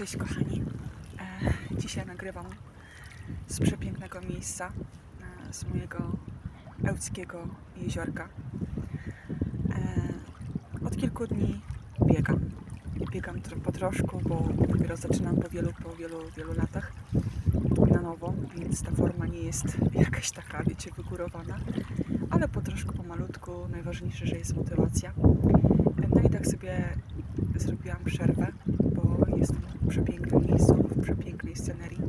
Cześć kochani. E, dzisiaj nagrywam z przepięknego miejsca, e, z mojego ełckiego jeziorka. E, od kilku dni biegam. Biegam po troszku, bo dopiero zaczynam po wielu, po wielu, wielu latach na nowo, więc ta forma nie jest jakaś taka, wiecie, wygórowana, ale po troszku, po malutku. Najważniejsze, że jest motywacja. No i tak sobie zrobiłam przerwę, przepięknym miejscu, w przepięknej scenerii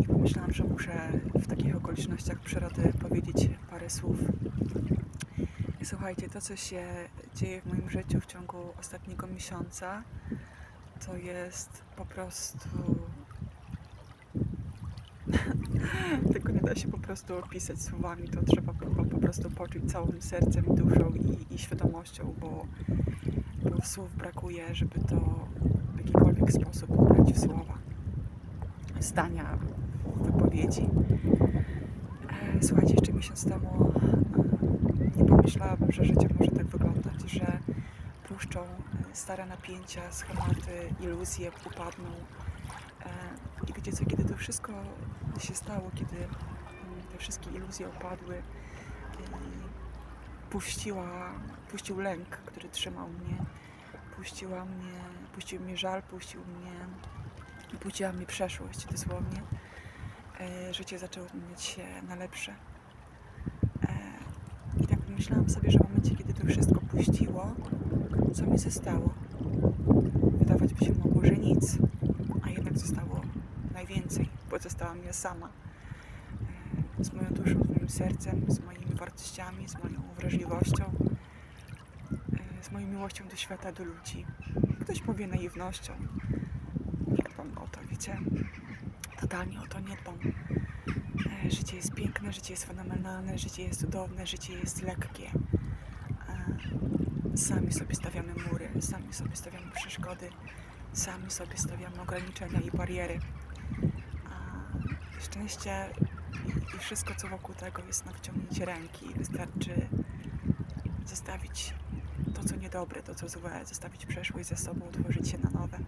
i pomyślałam, że muszę w takich okolicznościach przyrody powiedzieć parę słów. I słuchajcie, to co się dzieje w moim życiu w ciągu ostatniego miesiąca, to jest po prostu. Tego nie da się po prostu opisać słowami, to trzeba po, po prostu poczuć całym sercem, duszą i, i świadomością, bo bo słów brakuje, żeby to sposób ubrać w słowa, zdania, wypowiedzi. E, Słuchajcie, jeszcze miesiąc temu e, nie pomyślałabym, że życie może tak wyglądać, że puszczą e, stare napięcia, schematy, iluzje upadną. I wiecie co, kiedy to wszystko się stało, kiedy mm, te wszystkie iluzje upadły i puściła, puścił lęk, który trzymał mnie, puściła mnie, puścił mnie żal, puścił mnie, puściła mnie przeszłość dosłownie. E, życie zaczęło zmieniać się na lepsze. E, I tak myślałam sobie, że w momencie, kiedy to wszystko puściło, co mi zostało? Wydawać by się mogło, że nic, a jednak zostało najwięcej, bo zostałam ja sama. E, z moją duszą, z moim sercem, z moimi wartościami, z moją wrażliwością, z moją miłością do świata, do ludzi. Ktoś powie naiwnością. Nie dbam o to, wiecie? Totalnie o to nie dbam. E, Życie jest piękne, życie jest fenomenalne, życie jest cudowne, życie jest lekkie. E, Sami sobie stawiamy mury, sami sobie stawiamy przeszkody, sami sobie stawiamy ograniczenia i bariery. Szczęście i, wszystko, co wokół tego jest na wyciągnięcie ręki. Wystarczy zostawić to, co niedobre, to, co złe, zostawić przeszłość za sobą, otworzyć się na nowe.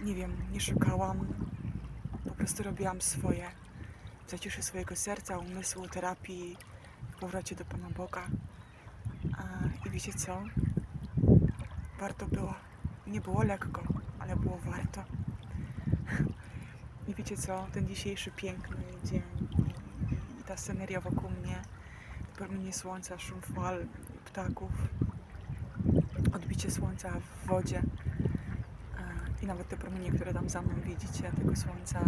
Nie wiem, nie szukałam, po prostu robiłam swoje. W zaciszy swojego serca, umysłu, terapii, w powrocie do Pana Boga. I wiecie co? Warto było. Nie było lekko, ale było warto. I wiecie co? Ten dzisiejszy piękny dzień i ta sceneria wokół mnie, promienie słońca, szum fal, ptaków, odbicie słońca w wodzie. E, i nawet te promienie, które tam za mną widzicie, tego słońca,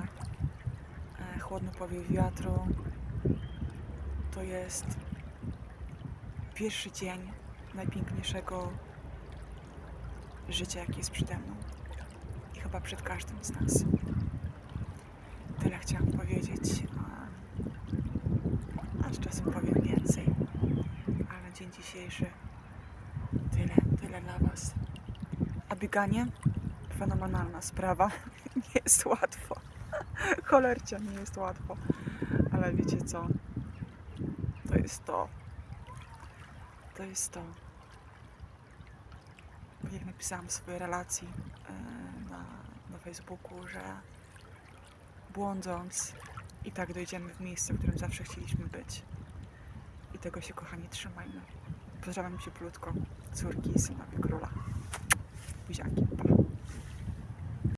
e, chłodny powiew wiatru, to jest pierwszy dzień najpiękniejszego życia, jakie jest przede mną. I chyba przed każdym z nas. Tyle chciałam powiedzieć, a, z czasem powiem więcej, ale dzień dzisiejszy tyle, tyle dla Was. A bieganie? Fenomenalna sprawa. Nie jest łatwo. Cholercia nie jest łatwo. Ale wiecie co? To jest to. To jest to. Jak napisałam w swojej relacji e, na, na Facebooku, że błądząc i tak dojdziemy w miejsce, w którym zawsze chcieliśmy być. I tego się, kochani, trzymajmy. Pozdrawiam cię plutko, córki i synowie króla. Buziaki, pa.